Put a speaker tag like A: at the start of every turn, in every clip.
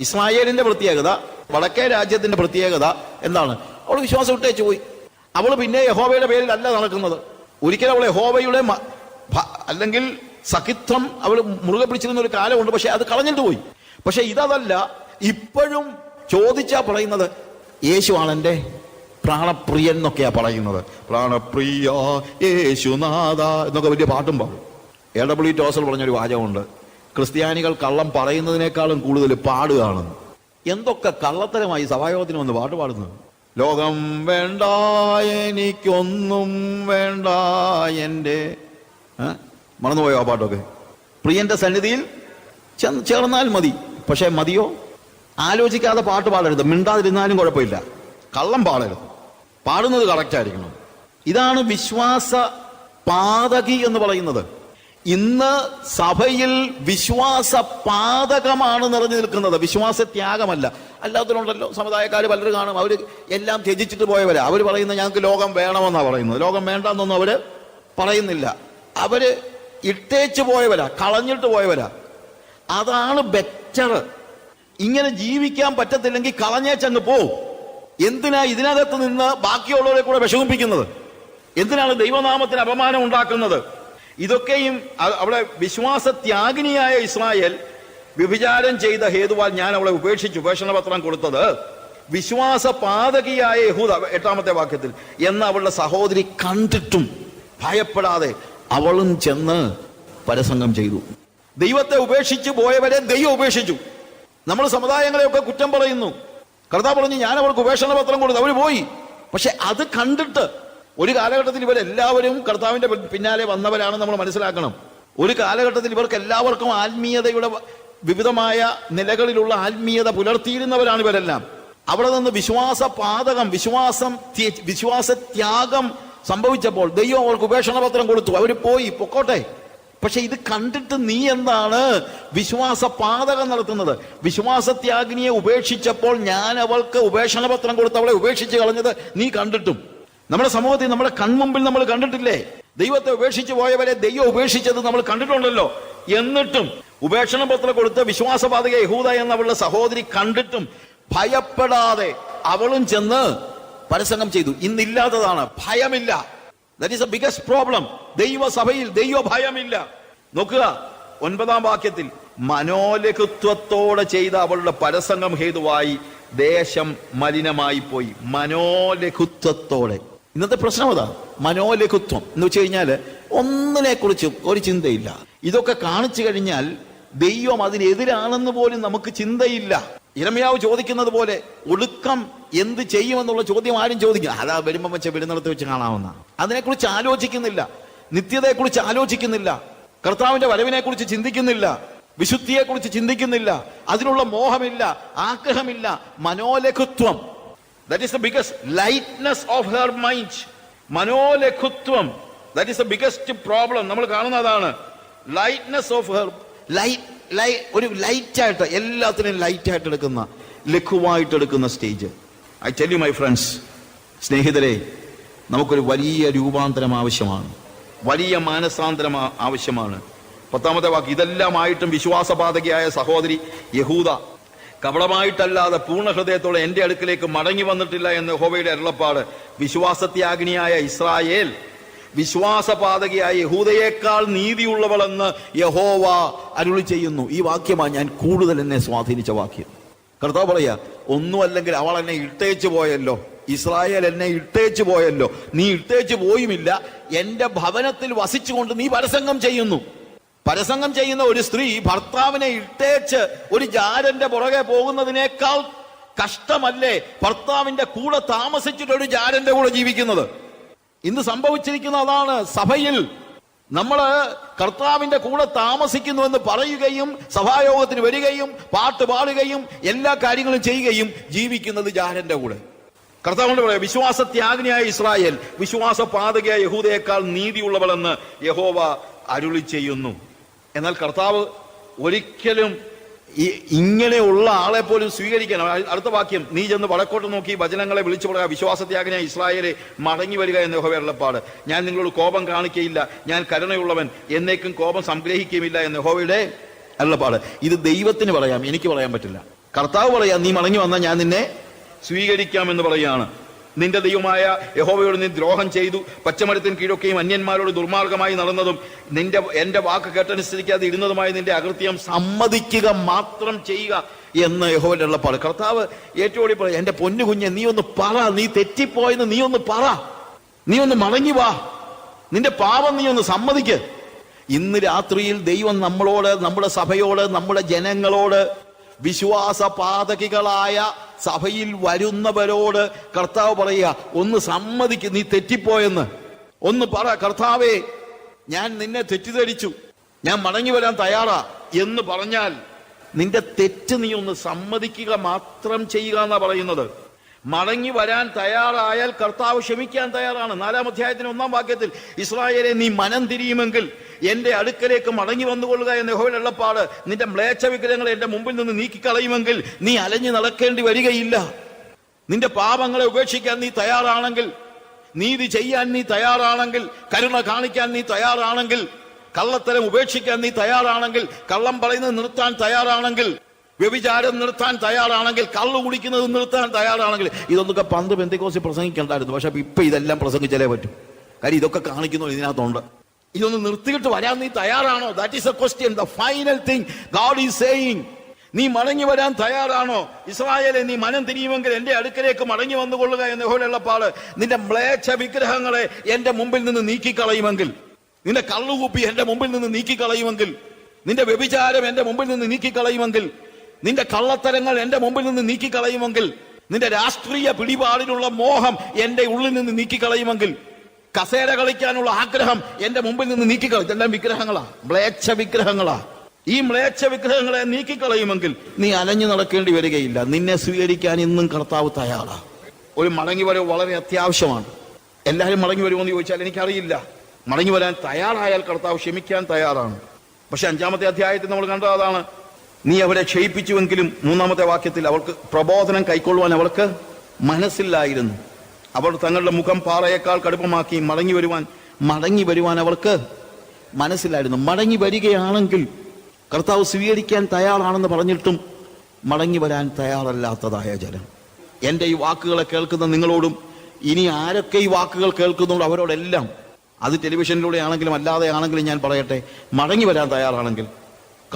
A: ഇസ്രായേലിന്റെ പ്രത്യേകത വടക്കേ രാജ്യത്തിന്റെ പ്രത്യേകത എന്താണ്? അവൾ വിശ്വാസം വിട്ടേച്ചു പോയി. അവൾ പിന്നെ യഹോബയുടെ പേരിൽ അല്ല നടക്കുന്നത്. ഒരിക്കലും അവൾ യഹോബയുടെ അല്ലെങ്കിൽ സഖിത്വം അവൾ മുറുകെ പിടിച്ചിരുന്ന ഒരു കാലമുണ്ട്. പക്ഷെ അത് കളഞ്ഞിട്ട് പോയി. പക്ഷെ ഇതല്ല ഇപ്പോഴും ചോദിച്ചാ പറയുന്നത് യേശുവാണ് എന്റെ പ്രാണപ്രിയൻ എന്നൊക്കെയാ പറയുന്നത്. പ്രാണപ്രിയ യേശുനാഥ എന്നൊക്കെ വലിയ പാട്ടും പാടും. എ ഡബ്ല്യു ടോസൽ പറഞ്ഞൊരു വാചകമുണ്ട്. ക്രിസ്ത്യാനികൾ കള്ളം പറയുന്നതിനേക്കാളും കൂടുതൽ പാടുകയാണ് എന്തൊക്കെ കള്ളത്തരമായി സഭായോഗത്തിന് വന്ന് പാട്ട് പാടുന്നു ലോകം വേണ്ട എനിക്കൊന്നും വേണ്ട എന്റെ? മറന്നുപോയോ ആ പാട്ടൊക്കെ? പ്രിയന്റെ സന്നിധിയിൽ ചേർന്നാൽ മതി. പക്ഷേ മതിയോ? ആലോചിക്കാതെ പാട്ട് പാടരുത്. മിണ്ടാതിരുന്നാലും കുഴപ്പമില്ല. കള്ളം പാടരുത്. പാടുന്നത് കറക്റ്റ് ആയിരിക്കണം. ഇതാണ് വിശ്വാസ പാതകി എന്ന് പറയുന്നത്. ഇന്ന് സഭയിൽ വിശ്വാസ പാതകമാണ് നിറഞ്ഞു നിൽക്കുന്നത്. വിശ്വാസ ത്യാഗമല്ല അല്ലാത്തവരുണ്ടല്ലോ സമുദായക്കാർ പലരും കാണും. അവർ എല്ലാം ത്യജിച്ചിട്ട് പോയവരാ. അവർ പറയുന്നത് ഞങ്ങൾക്ക് ലോകം വേണമെന്നാണ് പറയുന്നത്. ലോകം വേണ്ടെന്നൊന്നും അവർ പറയുന്നില്ല. അവർ ഇട്ടേച്ച് പോയവരാ കളഞ്ഞിട്ട് പോയവരാ. അതാണ് ബെറ്റർ ഇങ്ങനെ ജീവിക്കാൻ പറ്റത്തില്ലെങ്കിൽ കളഞ്ഞേച്ചങ്ങ് പോ. എന്തിനാ ഇതിനകത്ത് നിന്ന് ബാക്കിയുള്ളവരെ കൂടെ വിഷമിപ്പിക്കുന്നത്? എന്തിനാണ് ദൈവനാമത്തിന് അപമാനം ഉണ്ടാക്കുന്നത്? ഇതൊക്കെയും അവിടെ വിശ്വാസത്യാഗിനിയായ ഇസ്രായേൽ വ്യഭിചാരം ചെയ്ത ഹേതുവാൽ ഞാൻ അവളെ ഉപേക്ഷിച്ചു. ഉപേക്ഷണപത്രം കൊടുത്തത് വിശ്വാസ പാതകിയായ യഹൂദ എട്ടാമത്തെ വാക്യത്തിൽ. എന്ന് അവളുടെ സഹോദരി കണ്ടിട്ടും ഭയപ്പെടാതെ അവളും ചെന്ന് പരസംഗം ചെയ്തു. ദൈവത്തെ ഉപേക്ഷിച്ച് പോയവരെ ദൈവം ഉപേക്ഷിച്ചു. നമ്മൾ സമുദായങ്ങളെയൊക്കെ കുറ്റം പറയുന്നു. കർത്താവ് പറഞ്ഞു ഞാൻ അവർക്ക് ഉപേക്ഷണ പത്രം കൊടുത്തു. അവർ പോയി. പക്ഷെ അത് കണ്ടിട്ട് ഒരു കാലഘട്ടത്തിൽ ഇവരെല്ലാവരും കർത്താവിന്റെ പിന്നാലെ വന്നവരാണ് നമ്മൾ മനസ്സിലാക്കണം. ഒരു കാലഘട്ടത്തിൽ ഇവർക്ക് എല്ലാവർക്കും ആത്മീയതയുടെ വിവിധമായ നിലകളിലുള്ള ആത്മീയത പുലർത്തിയിരുന്നവരാണ് ഇവരെല്ലാം. അവിടെ നിന്ന് വിശ്വാസ പാതകം വിശ്വാസം വിശ്വാസത്യാഗം വിശ്വാസ ത്യാഗം സംഭവിച്ചപ്പോൾ ദൈവം അവർക്ക് ഉപേക്ഷണ പത്രം കൊടുത്തു. അവർ പോയി പൊക്കോട്ടെ. പക്ഷെ ഇത് കണ്ടിട്ട് നീ എന്താണ് വിശ്വാസ പാതകം നടത്തുന്നത്? വിശ്വാസത്യാഗിനിയെ ഉപേക്ഷിച്ചപ്പോൾ ഞാൻ അവൾക്ക് ഉപേക്ഷണ പത്രം കൊടുത്ത് അവളെ ഉപേക്ഷിച്ച് കളഞ്ഞത് നീ കണ്ടിട്ടും. നമ്മുടെ സമൂഹത്തിൽ നമ്മുടെ കൺമുമ്പിൽ നമ്മൾ കണ്ടിട്ടില്ലേ? ദൈവത്തെ ഉപേക്ഷിച്ച് പോയവരെ ദൈവം ഉപേക്ഷിച്ചത് നമ്മൾ കണ്ടിട്ടുണ്ടല്ലോ. എന്നിട്ടും ഉപേക്ഷണ പത്രം കൊടുത്ത വിശ്വാസപാതക യഹൂദ എന്ന അവളുടെ സഹോദരി കണ്ടിട്ടും ഭയപ്പെടാതെ അവളും ചെന്ന് പരസംഗം ചെയ്തു. ഇന്നില്ലാത്തതാണ്. ഭയമില്ല. That is a biggest problem ദൈവസഭയിൽ ദൈവ ഭയമില്ല നോക്കുക ഒൻപതാം വാക്യത്തിൽ മനോലഘുത്വത്തോടെ ചെയ്ത അവളുടെ പരസംഗം ഹേതുവായി ദേശം മലിനമായി പോയി മനോലഘുത്വത്തോടെ. ഇന്നത്തെ പ്രശ്നം അതാ. മനോലഘുത്വം. എന്ന് വെച്ച് കഴിഞ്ഞാൽ ഒന്നിനെ കുറിച്ച് ഒരു ചിന്തയില്ല. ഇതൊക്കെ കാണിച്ചു കഴിഞ്ഞാൽ ദൈവം അതിനെതിരാണെന്ന് പോലും നമുക്ക് ചിന്തയില്ല. ഇരമയാവ് ചോദിക്കുന്നത് പോലെ ഒടുക്കം എന്ത് ചെയ്യുമെന്നുള്ള ചോദ്യം ആരും ചോദിക്കും അതാ വരുമ്പം വെച്ച വിടുന്നിടത്ത് വെച്ച് കാണാവുന്ന. അതിനെക്കുറിച്ച് ആലോചിക്കുന്നില്ല. നിത്യതയെക്കുറിച്ച് ആലോചിക്കുന്നില്ല. കർത്താവിന്റെ വരവിനെ കുറിച്ച് ചിന്തിക്കുന്നില്ല. വിശുദ്ധിയെക്കുറിച്ച് ചിന്തിക്കുന്നില്ല. അതിനുള്ള മോഹമില്ല. ആഗ്രഹമില്ല. മനോലഘുത്വം. That is the biggest lightness of her mind മനോലഘുത്വം that is the biggest problem നമ്മൾ കാണുന്ന അതാണ്. ലൈറ്റ്നെസ് ഓഫ് ഹെർ ലൈറ്റ് ഒരു ലൈറ്റ് ആയിട്ട് എല്ലാത്തിനും ലൈറ്റ് ആയിട്ട് എടുക്കുന്ന ലഘുവായിട്ട് എടുക്കുന്ന stage I tell you my friends സ്നേഹിതരെ നമുക്കൊരു വലിയ രൂപാന്തരം ആവശ്യമാണ്. വലിയ മാനസാന്തരം ആവശ്യമാണ്. പത്താമത്തെ വാക്ക് ഇതെല്ലാമായിട്ടും വിശ്വാസബാധകയായ സഹോദരി യഹൂദ. കപടമായിട്ടല്ലാതെ പൂർണ ഹൃദയത്തോടെ എന്റെ അടുക്കിലേക്ക് മടങ്ങി വന്നിട്ടില്ല എന്ന് ഹോവയുടെ അരുളപ്പാട് വിശ്വാസത്യാഗ്നിയായ ഇസ്രായേൽ വിശ്വാസപാതകയായ യഹൂദയേക്കാൾ നീതിയുള്ളവളെന്ന് യഹോവ അരുളി ചെയ്യുന്നു. ഈ വാക്യമാണ് ഞാൻ കൂടുതൽ എന്നെ സ്വാധീനിച്ച വാക്യം. കർത്താവ് പറയാ ഒന്നും അല്ലെങ്കിൽ അവൾ എന്നെ ഇട്ടേച്ചു പോയല്ലോ. ഇസ്രായേൽ എന്നെ ഇട്ടേച്ചു പോയല്ലോ. നീ ഇട്ടേച്ചു പോയുമില്ല. എന്റെ ഭവനത്തിൽ വസിച്ചുകൊണ്ട് നീ പരസംഗം ചെയ്യുന്നു. പരസംഗം ചെയ്യുന്ന ഒരു സ്ത്രീ ഭർത്താവിനെ ഇട്ടേച്ച് ഒരു ജാരന്റെ പുറകെ പോകുന്നതിനേക്കാൾ കഷ്ടമല്ലേ ഭർത്താവിന്റെ കൂടെ താമസിച്ചിട്ട് ഒരു ജാരന്റെ കൂടെ ജീവിക്കുന്നത്? ഇന്ന് സംഭവിച്ചിരിക്കുന്ന അതാണ് സഭയിൽ നമ്മൾ കർത്താവിന്റെ കൂടെ താമസിക്കുന്നു എന്ന് പറയുകയും സഭായോഗത്തിന് വരികയും പാട്ട് പാടുകയും എല്ലാ കാര്യങ്ങളും ചെയ്യുകയും ജീവിക്കുന്നത് ജാരന്റെ കൂടെ. കർത്താവിന്റെ പറയാം വിശ്വാസ ത്യാഗിനിയായ ഇസ്രായേൽ വിശ്വാസ പാതകയായ യഹൂദയേക്കാൾ നീതിയുള്ളവളെന്ന് യഹോവ അരുളി ചെയ്യുന്നു. എന്നാൽ കർത്താവ് ഒരിക്കലും ഈ ഇങ്ങനെയുള്ള ആളെ പോലും സ്വീകരിക്കണം അടുത്ത വാക്യം നീ ചെന്ന് വടക്കോട്ട് നോക്കി വചനങ്ങളെ വിളിച്ചു പറയുക വിശ്വാസത്യാഗനായ ഇസ്രായേലെ മടങ്ങി വരിക എന്ന ഹോവയുള്ളപ്പാട് ഞാൻ നിങ്ങളോട് കോപം കാണിക്കയില്ല. ഞാൻ കരുണയുള്ളവൻ. എന്നേക്കും കോപം സംഗ്രഹിക്കുകയില്ല എന്ന ഹോവയുടെ അരുളപ്പാട്. ഇത് ദൈവത്തിന് പറയാം. എനിക്ക് പറയാൻ പറ്റില്ല. കർത്താവ് പറയാം നീ മടങ്ങി വന്നാൽ ഞാൻ നിന്നെ സ്വീകരിക്കാമെന്ന് പറയാണ് നിന്റെ ദൈവമായ യഹോവയോട് നീ ദ്രോഹം ചെയ്തു പച്ചമരത്തിന് കീഴൊക്കെയും അന്യന്മാരോട് ദുർമാർഗമായി നടന്നതും നിന്റെ എന്റെ വാക്ക് കേട്ടനുസരിക്കാതെ ഇരുന്നതുമായ നിന്റെ അകൃത്യം സമ്മതിക്കുക മാത്രം ചെയ്യുക എന്ന് യഹോവന്റെ ഉള്ളപ്പാട് കർത്താവ് ഏറ്റവും പറ എന്റെ പൊന്നു കുഞ്ഞെ നീ ഒന്ന് പറ നീ തെറ്റിപ്പോയെന്ന് നീ ഒന്ന് പറ. നീ ഒന്ന് മടങ്ങി വാ. നിന്റെ പാപം നീ ഒന്ന് സമ്മതിക്ക്. ഇന്ന് രാത്രിയിൽ ദൈവം നമ്മളോട് നമ്മുടെ സഭയോട് നമ്മുടെ ജനങ്ങളോട് വിശ്വാസ പാതകികളായ സഭയിൽ വരുന്നവരോട് കർത്താവ് പറയുക ഒന്ന് സമ്മതിക്ക് നീ തെറ്റിപ്പോയെന്ന്. ഒന്ന് പറ കർത്താവേ ഞാൻ നിന്നെ തെറ്റിദ്ധരിച്ചു. ഞാൻ മടങ്ങി വരാൻ തയ്യാറാ. എന്ന് പറഞ്ഞാൽ നിന്റെ തെറ്റ് നീ ഒന്ന് സമ്മതിക്കുക മാത്രം ചെയ്യുക എന്നാ പറയുന്നത്. മടങ്ങി വരാൻ തയ്യാറായാൽ കർത്താവ് ക്ഷമിക്കാൻ തയ്യാറാണ്. നാലാം അധ്യായത്തിന് ഒന്നാം വാക്യത്തിൽ ഇസ്രായേലെ നീ മനം തിരിയുമെങ്കിൽ എന്റെ അടുക്കലേക്ക് മടങ്ങി വന്നുകൊള്ളുക എന്ന യഹോവനുള്ളപ്പാട് നിന്റെ മ്ലേച്ഛ വിഗ്രഹങ്ങളെ എന്റെ മുമ്പിൽ നിന്ന് നീക്കിക്കളയുമെങ്കിൽ നീ അലഞ്ഞു നടക്കേണ്ടി വരികയില്ല. നിന്റെ പാപങ്ങളെ ഉപേക്ഷിക്കാൻ നീ തയ്യാറാണെങ്കിൽ നീതി ചെയ്യാൻ നീ തയ്യാറാണെങ്കിൽ കരുണ കാണിക്കാൻ നീ തയ്യാറാണെങ്കിൽ കള്ളത്തരം ഉപേക്ഷിക്കാൻ നീ തയ്യാറാണെങ്കിൽ കള്ളം പറയുന്നത് നിർത്താൻ തയ്യാറാണെങ്കിൽ വ്യഭിചാരം നിർത്താൻ തയ്യാറാണെങ്കിൽ കള്ളു കുടിക്കുന്നത് നിർത്താൻ തയ്യാറാണെങ്കിൽ ഇതൊന്നൊക്കെ പന്ത് ബന്ധുക്കോസി പ്രസംഗിക്കണ്ടായിരുന്നു. പക്ഷെ ഇപ്പൊ ഇതെല്ലാം പ്രസംഗിച്ചാലേ പറ്റും. കാര്യം ഇതൊക്കെ കാണിക്കുന്നു ഇതിനകത്തുണ്ട്. ഇതൊന്ന് നിർത്തിയിട്ട് വരാൻ നീ തയ്യാറാണോ? That is a question the final thing God is saying നീ മടങ്ങി വരാൻ തയ്യാറാണോ? ഇസ്രായേലെ നീ മനം തിരിയുമെങ്കിൽ എന്റെ അടുക്കലേക്ക് മടങ്ങി വന്നുകൊള്ളുക എന്ന പോലെയുള്ള പാട്. നിന്റെ മ്ലേച്ഛ വിഗ്രഹങ്ങളെ എന്റെ മുമ്പിൽ നിന്ന് നീക്കിക്കളയുമെങ്കിൽ നിന്റെ കള്ളുകൂപ്പി എന്റെ മുമ്പിൽ നിന്ന് നീക്കിക്കളയുമെങ്കിൽ നിന്റെ വ്യഭിചാരം എന്റെ മുമ്പിൽ നിന്ന് നീക്കിക്കളയുമെങ്കിൽ നിന്റെ കള്ളത്തരങ്ങൾ എന്റെ മുമ്പിൽ നിന്ന് നീക്കിക്കളയുമെങ്കിൽ നിന്റെ രാഷ്ട്രീയ പിടിപാടിനുള്ള മോഹം എന്റെ ഉള്ളിൽ നിന്ന് നീക്കിക്കളയുമെങ്കിൽ കസേര കളിക്കാനുള്ള ആഗ്രഹം എന്റെ മുമ്പിൽ നിന്ന് നീക്കിക്കളയും. ഇതെല്ലാം വിഗ്രഹങ്ങളാ. മ്ലേച്ഛ വിഗ്രഹങ്ങളാ. ഈ മ്ലേച്ഛ വിഗ്രഹങ്ങളെ നീക്കിക്കളയുമെങ്കിൽ നീ അലഞ്ഞു നടക്കേണ്ടി വരികയില്ല. നിന്നെ സ്വീകരിക്കാൻ ഇന്നും കർത്താവ് തയ്യാറാ. ഒരു മടങ്ങി വരവ് വളരെ അത്യാവശ്യമാണ്. എല്ലാവരും മടങ്ങി വരുമോ എന്ന് ചോദിച്ചാൽ എനിക്കറിയില്ല. മടങ്ങി വരാൻ തയ്യാറായാൽ കർത്താവ് ക്ഷമിക്കാൻ തയ്യാറാണ്. പക്ഷെ അഞ്ചാമത്തെ അധ്യായത്തിൽ നമ്മൾ കണ്ടത് അതാണ്. നീ അവരെ ക്ഷയിപ്പിച്ചുവെങ്കിലും മൂന്നാമത്തെ വാക്യത്തിൽ അവൾക്ക് പ്രബോധനം കൈക്കൊള്ളുവാൻ അവൾക്ക് മനസ്സില്ലായിരുന്നു. അവർ തങ്ങളുടെ മുഖം പാറയേക്കാൾ കടുപ്പമാക്കി മടങ്ങി വരുവാൻ മടങ്ങി വരുവാൻ അവൾക്ക് മനസ്സിലായിരുന്നു മടങ്ങി വരികയാണെങ്കിൽ കർത്താവ് സ്വീകരിക്കാൻ തയ്യാറാണെന്ന് പറഞ്ഞിട്ടും മടങ്ങി വരാൻ തയ്യാറല്ലാത്തതായ ജനം. എന്റെ ഈ വാക്കുകളെ കേൾക്കുന്ന നിങ്ങളോടും ഇനി ആരൊക്കെ ഈ വാക്കുകൾ കേൾക്കുന്നുണ്ടോ അവരോടെല്ലാം അത് ടെലിവിഷനിലൂടെ ആണെങ്കിലും അല്ലാതെ ആണെങ്കിലും ഞാൻ പറയട്ടെ മടങ്ങി വരാൻ തയ്യാറാണെങ്കിൽ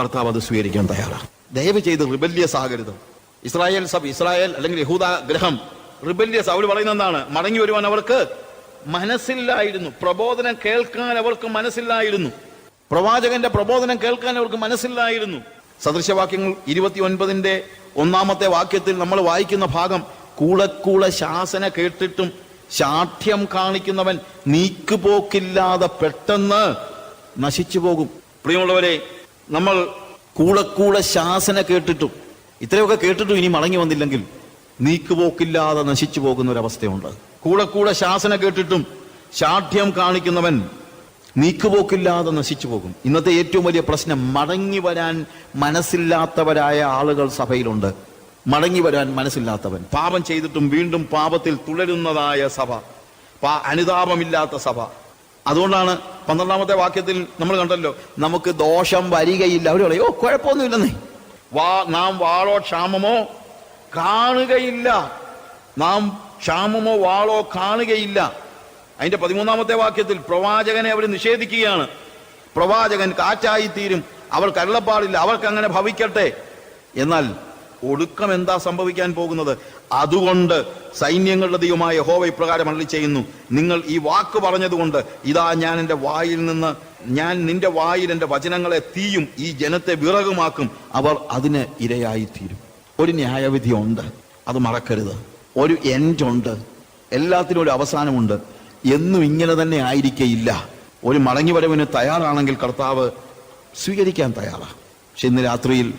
A: കർത്താവ് അത് സ്വീകരിക്കാൻ തയ്യാറാണ്. ദയവ് ചെയ്ത് റിബല്യസ് ആകരുത്. ഇസ്രായേൽ സഭ ഇസ്രായേൽ അല്ലെങ്കിൽ യഹൂദ ഗ്രഹം റിബല്യസ് അവർ പറയുന്ന എന്താണ്? മടങ്ങി വരുവാൻ അവർക്ക് മനസ്സില്ലായിരുന്നു. പ്രബോധനം കേൾക്കാൻ അവർക്ക് മനസ്സില്ലായിരുന്നു. പ്രവാചകന്റെ പ്രബോധനം കേൾക്കാൻ അവർക്ക് മനസ്സില്ലായിരുന്നു. സദൃശവാക്യങ്ങൾ ഇരുപത്തി ഒൻപതിന്റെ ഒന്നാമത്തെ വാക്യത്തിൽ നമ്മൾ വായിക്കുന്ന ഭാഗം കൂളക്കൂള ശാസന കേട്ടിട്ടും ശാഠ്യം കാണിക്കുന്നവൻ നീക്കുപോക്കില്ലാതെ പെട്ടെന്ന് നശിച്ചു പോകും പ്രിയമുള്ളവരെ നമ്മൾ കൂളക്കൂള ശാസന കേട്ടിട്ടും ഇത്രയൊക്കെ കേട്ടിട്ടും ഇനി മടങ്ങി വന്നില്ലെങ്കിൽ നീക്കുപോക്കില്ലാതെ നശിച്ചു പോകുന്ന ഒരവസ്ഥയുണ്ട്. കൂടെ ശാസന കേട്ടിട്ടും ശാഠ്യം കാണിക്കുന്നവൻ നീക്കുപോക്കില്ലാതെ നശിച്ചു പോകും. ഇന്നത്തെ ഏറ്റവും വലിയ പ്രശ്നം മടങ്ങി വരാൻ മനസ്സില്ലാത്തവരായ ആളുകൾ സഭയിലുണ്ട്. മടങ്ങി വരാൻ മനസ്സില്ലാത്തവൻ. പാപം ചെയ്തിട്ടും വീണ്ടും പാപത്തിൽ തുടരുന്നതായ സഭ. അനുതാപമില്ലാത്ത സഭ. അതുകൊണ്ടാണ് പന്ത്രണ്ടാമത്തെ വാക്യത്തിൽ നമ്മൾ കണ്ടല്ലോ നമുക്ക് ദോഷം വരികയില്ല. അവർ പറയും ഓ കുഴപ്പമൊന്നുമില്ലെന്നേ. വാ നാം വാളോ ക്ഷാമമോ? കാണുകയില്ല. നാം ക്ഷാമമോ വാളോ കാണുകയില്ല. അതിന്റെ പതിമൂന്നാമത്തെ വാക്യത്തിൽ പ്രവാചകനെ അവർ നിഷേധിക്കുകയാണ്. പ്രവാചകൻ കാറ്റായി തീരും അവർ കരുളപ്പാടില്ല അവർക്ക് അങ്ങനെ ഭവിക്കട്ടെ. എന്നാൽ ഒടുക്കം എന്താ സംഭവിക്കാൻ പോകുന്നത്? അതുകൊണ്ട് സൈന്യങ്ങളുടെ ദൈവമായ ഹോവ ഇപ്രകാരം അള്ളി ചെയ്യുന്നു. നിങ്ങൾ ഈ വാക്ക് പറഞ്ഞതുകൊണ്ട് ഇതാ ഞാൻ എന്റെ വായിൽ നിന്ന് ഞാൻ നിന്റെ വായിൽ എന്റെ വചനങ്ങളെ തീയും ഈ ജനത്തെ വിറകുമാക്കും. അവർ അതിന് ഇരയായി തീരും ഒരു ന്യായവിധി ഉണ്ട്. അത് മറക്കരുത്. ഒരു എൻഡ് ഉണ്ട്. എല്ലാത്തിനും ഒരു അവസാനമുണ്ട്. എന്നും ഇങ്ങനെ തന്നെ ആയിരിക്കയില്ല. ഒരു മടങ്ങിവരവിന് തയ്യാറാണെങ്കിൽ കർത്താവ് സ്വീകരിക്കാൻ തയ്യാറാണ് പക്ഷെ ഇന്ന് രാത്രിയിൽ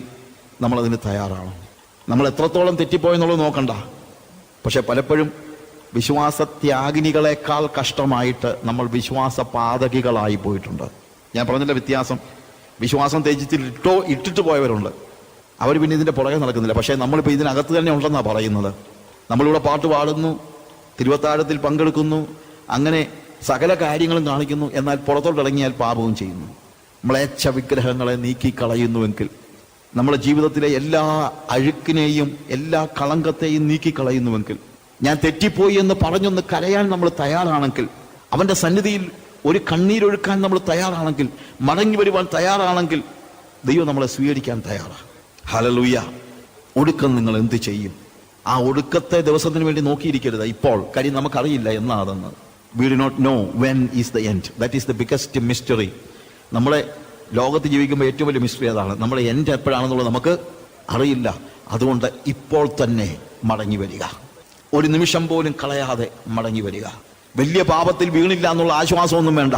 A: നമ്മളതിന് തയ്യാറാണ് നമ്മൾ എത്രത്തോളം തെറ്റിപ്പോയെന്നുള്ളത് നോക്കണ്ട. പക്ഷെ പലപ്പോഴും വിശ്വാസത്യാഗിനികളെക്കാൾ കഷ്ടമായിട്ട് നമ്മൾ വിശ്വാസ പാതകികളായി പോയിട്ടുണ്ട്. ഞാൻ പറഞ്ഞില്ല വ്യത്യാസം? വിശ്വാസം ത്യജിച്ചിട്ട് ഇട്ടോ ഇട്ടിട്ട് പോയവരുണ്ട്. അവർ പിന്നെ ഇതിന്റെ പുറകെ നടക്കുന്നില്ല. പക്ഷേ നമ്മളിപ്പോൾ ഇതിനകത്ത് തന്നെ ഉണ്ടെന്നാണ് പറയുന്നത്. നമ്മളിവിടെ പാട്ട് പാടുന്നു തിരുവത്താഴത്തിൽ പങ്കെടുക്കുന്നു അങ്ങനെ സകല കാര്യങ്ങളും കാണിക്കുന്നു എന്നാൽ പുറത്തോട്ട് ഇറങ്ങിയാൽ പാപവും ചെയ്യുന്നു. മ്ലേച്ഛ വിഗ്രഹങ്ങളെ നീക്കിക്കളയുന്നുവെങ്കിൽ നമ്മുടെ ജീവിതത്തിലെ എല്ലാ അഴുക്കിനെയും എല്ലാ കളങ്കത്തെയും നീക്കിക്കളയുന്നുവെങ്കിൽ ഞാൻ തെറ്റിപ്പോയി എന്ന് പറഞ്ഞൊന്ന് കരയാൻ നമ്മൾ തയ്യാറാണെങ്കിൽ അവന്റെ സന്നിധിയിൽ ഒരു കണ്ണീരൊഴുക്കാൻ നമ്മൾ തയ്യാറാണെങ്കിൽ മടങ്ങി വരുവാൻ തയ്യാറാണെങ്കിൽ ദൈവം നമ്മളെ സ്വീകരിക്കാൻ തയ്യാറാണ്. ഹലലൂയ ഒടുക്കം നിങ്ങൾ എന്ത് ചെയ്യും? ആ ഒടുക്കത്തെ ദിവസത്തിന് വേണ്ടി നോക്കിയിരിക്കരുത്. ഇപ്പോൾ കാര്യം നമുക്കറിയില്ല എന്നാണെന്ന് we do not know when is the end that is the biggest mystery നമ്മളെ ലോകത്ത് ജീവിക്കുമ്പോൾ ഏറ്റവും വലിയ മിസ്റ്ററി അതാണ്. നമ്മൾ എന്റെ എപ്പോഴാണെന്നുള്ളത് നമുക്ക് അറിയില്ല. അതുകൊണ്ട് ഇപ്പോൾ തന്നെ മടങ്ങി വരിക. ഒരു നിമിഷം പോലും കളയാതെ മടങ്ങി വരിക. വലിയ പാപത്തിൽ വീണില്ല എന്നുള്ള ആശ്വാസമൊന്നും വേണ്ട.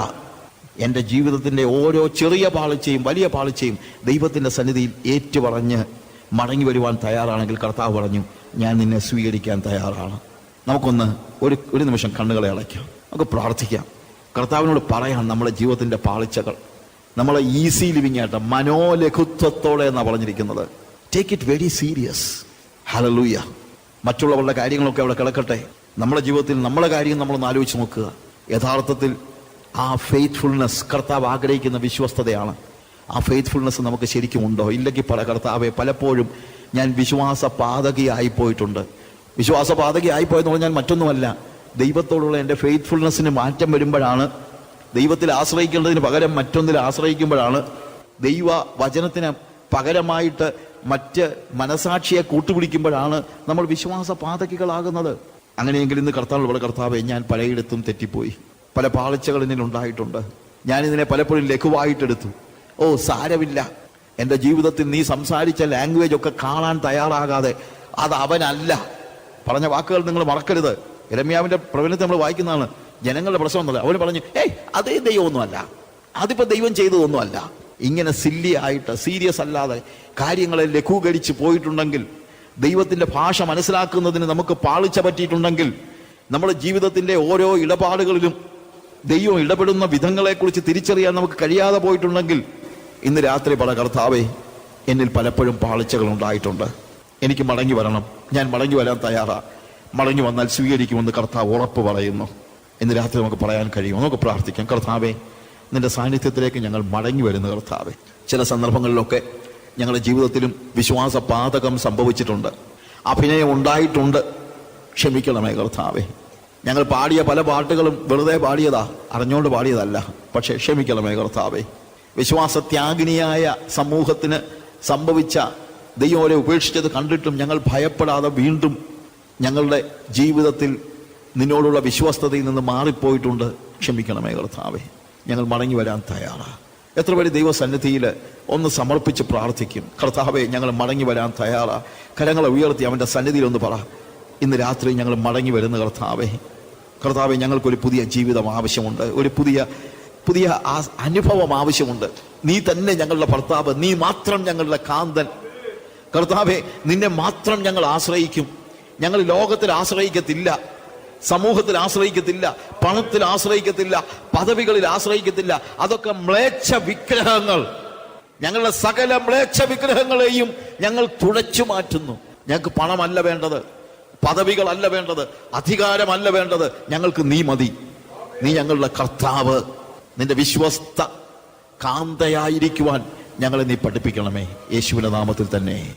A: എന്റെ ജീവിതത്തിന്റെ ഓരോ ചെറിയ പാളിച്ചയും വലിയ പാളിച്ചയും ദൈവത്തിന്റെ സന്നിധിയിൽ ഏറ്റുപറഞ്ഞ് മടങ്ങി വരുവാൻ തയ്യാറാണെങ്കിൽ കർത്താവ് പറഞ്ഞു ഞാൻ നിന്നെ സ്വീകരിക്കാൻ തയ്യാറാണ്. നമുക്കൊന്ന് ഒരു ഒരു നിമിഷം കണ്ണുകളെ അടയ്ക്കാം. നമുക്ക് പ്രാർത്ഥിക്കാം. കർത്താവിനോട് പറയാം നമ്മുടെ ജീവിതത്തിന്റെ പാളിച്ചകൾ. നമ്മളെ ഈസി ലിവിങ് ആയിട്ട് മനോലഘുത്വത്തോടെ എന്നാണ് പറഞ്ഞിരിക്കുന്നത്. Take it very serious hallelujah മറ്റുള്ളവരുടെ കാര്യങ്ങളൊക്കെ അവിടെ കിടക്കട്ടെ. നമ്മുടെ ജീവിതത്തിൽ നമ്മളെ കാര്യം നമ്മളൊന്ന് ആലോചിച്ച് നോക്കുക. യഥാർത്ഥത്തിൽ ആ ഫെയ്ത്ത്ഫുൾനെസ് കർത്താവ് ആഗ്രഹിക്കുന്ന വിശ്വസ്തതയാണ്. ആ ഫെയ്ത്ത്ഫുൾനെസ് നമുക്ക് ശരിക്കും ഉണ്ടോ? ഇല്ലെങ്കിൽ പല കർത്താവെ പലപ്പോഴും ഞാൻ വിശ്വാസ പാതകയായി പോയിട്ടുണ്ട്. വിശ്വാസ പാതകയായി പോയെന്ന് പറഞ്ഞാൽ മറ്റൊന്നുമല്ല. ദൈവത്തോടുള്ള എന്റെ ഫെയ്ത്ത്ഫുൾനെസ്സിന് മാറ്റം വരുമ്പോഴാണ് ദൈവത്തിൽ ആശ്രയിക്കേണ്ടതിന് പകരം മറ്റൊന്നിൽ ആശ്രയിക്കുമ്പോഴാണ് ദൈവ വചനത്തിന് പകരമായിട്ട് മറ്റ് മനസാക്ഷിയെ കൂട്ടുപിടിക്കുമ്പോഴാണ് നമ്മൾ വിശ്വാസ പാതകികളാകുന്നത് അങ്ങനെയെങ്കിൽ ഇന്ന് കർത്താവ് ഇവിടെ കർത്താവെ ഞാൻ പലയിടത്തും തെറ്റിപ്പോയി. പല പാളിച്ചകൾ എന്നിൽ ഉണ്ടായിട്ടുണ്ട്. ഞാൻ ഇതിനെ പലപ്പോഴും ലഘുവായിട്ടെടുത്തു. ഓ സാരമില്ല. എന്റെ ജീവിതത്തിൽ നീ സംസാരിച്ച ലാംഗ്വേജ് ഒക്കെ കാണാൻ തയ്യാറാകാതെ അത് അവനല്ല. പറഞ്ഞ വാക്കുകൾ നിങ്ങൾ മറക്കരുത്. രമ്യാവിന്റെ പ്രവചനത്തെ നമ്മൾ വായിക്കുന്നതാണ്. ജനങ്ങളുടെ പ്രശ്നം ഒന്നുമില്ല അവന് പറഞ്ഞു ഏയ് അതേ ദൈവമൊന്നുമല്ല. അതിപ്പോ ദൈവം ചെയ്തതൊന്നുമല്ല. ഇങ്ങനെ സില്ലി ആയിട്ട് സീരിയസ് അല്ലാതെ കാര്യങ്ങളെ ലഘൂകരിച്ച് പോയിട്ടുണ്ടെങ്കിൽ ദൈവത്തിന്റെ ഭാഷ മനസ്സിലാക്കുന്നതിന് നമുക്ക് പാളിച്ച പറ്റിയിട്ടുണ്ടെങ്കിൽ നമ്മുടെ ജീവിതത്തിന്റെ ഓരോ ഇടപാടുകളിലും ദൈവം ഇടപെടുന്ന വിധങ്ങളെക്കുറിച്ച് തിരിച്ചറിയാൻ നമുക്ക് കഴിയാതെ പോയിട്ടുണ്ടെങ്കിൽ ഇന്ന് രാത്രി പല കർത്താവേ എന്നിൽ പലപ്പോഴും പാളിച്ചകൾ ഉണ്ടായിട്ടുണ്ട്. എനിക്ക് മടങ്ങി വരണം. ഞാൻ മടങ്ങി വരാൻ തയ്യാറാണ് മടങ്ങി വന്നാൽ സ്വീകരിക്കുമെന്ന് കർത്താവ് ഉറപ്പ് പറയുന്നു. ഇന്ന് രാത്രി നമുക്ക് പറയാൻ കഴിയും. നമുക്ക് പ്രാർത്ഥിക്കാം. കർത്താവെ നിന്റെ സാന്നിധ്യത്തിലേക്ക് ഞങ്ങൾ മടങ്ങി വരുന്ന കർത്താവെ. ചില സന്ദർഭങ്ങളിലൊക്കെ ഞങ്ങളുടെ ജീവിതത്തിലും വിശ്വാസ പാതകം സംഭവിച്ചിട്ടുണ്ട്. അഭിനയം ഉണ്ടായിട്ടുണ്ട്. ക്ഷമിക്കണമേ കർത്താവെ. ഞങ്ങൾ പാടിയ പല പാട്ടുകളും വെറുതെ പാടിയതാ. അറിഞ്ഞുകൊണ്ട് പാടിയതല്ല. പക്ഷേ ക്ഷമിക്കണമേ കർത്താവേ. വിശ്വാസത്യാഗിനിയായ സമൂഹത്തിന് സംഭവിച്ച ദൈവം ഉപേക്ഷിച്ചത് കണ്ടിട്ടും ഞങ്ങൾ ഭയപ്പെടാതെ വീണ്ടും ഞങ്ങളുടെ ജീവിതത്തിൽ നിന്നോടുള്ള വിശ്വസ്തതയിൽ നിന്ന് മാറിപ്പോയിട്ടുണ്ട്. ക്ഷമിക്കണമേ കർത്താവേ. ഞങ്ങൾ മടങ്ങി വരാൻ തയ്യാറാ. എത്ര പേര് ദൈവസന്നിധിയിൽ ഒന്ന് സമർപ്പിച്ച് പ്രാർത്ഥിക്കും. കർത്താവെ ഞങ്ങൾ മടങ്ങി വരാൻ തയ്യാറാ. കരങ്ങളെ ഉയർത്തി അവന്റെ സന്നിധിയിൽ ഒന്ന് പറ. ഇന്ന് രാത്രി ഞങ്ങൾ മടങ്ങി വരുന്ന കർത്താവെ. കർത്താവെ ഞങ്ങൾക്കൊരു പുതിയ ജീവിതം ആവശ്യമുണ്ട്. ഒരു പുതിയ പുതിയ അനുഭവം ആവശ്യമുണ്ട്. നീ തന്നെ ഞങ്ങളുടെ ഭർത്താവ്. നീ മാത്രം ഞങ്ങളുടെ കാന്തൻ. കർത്താവെ നിന്നെ മാത്രം ഞങ്ങൾ ആശ്രയിക്കും. ഞങ്ങൾ ലോകത്തിൽ ആശ്രയിക്കത്തില്ല. സമൂഹത്തിൽ ആശ്രയിക്കത്തില്ല പണത്തിൽ ആശ്രയിക്കത്തില്ല പദവികളിൽ ആശ്രയിക്കത്തില്ല. അതൊക്കെ മ്ലേച്ഛ വിഗ്രഹങ്ങൾ. ഞങ്ങളുടെ സകല മ്ലേച്ഛ വിഗ്രഹങ്ങളെയും ഞങ്ങൾ തുടച്ചു മാറ്റുന്നു. ഞങ്ങൾക്ക് പണമല്ല വേണ്ടത് പദവികളല്ല വേണ്ടത് അധികാരമല്ല വേണ്ടത്. ഞങ്ങൾക്ക് നീ മതി. നീ ഞങ്ങളുടെ കർത്താവ്. നിന്റെ വിശ്വസ്ത കാന്തയായിരിക്കുവാൻ ഞങ്ങളെ നീ പഠിപ്പിക്കണമേ. യേശുവിന്റെ നാമത്തിൽ തന്നെ.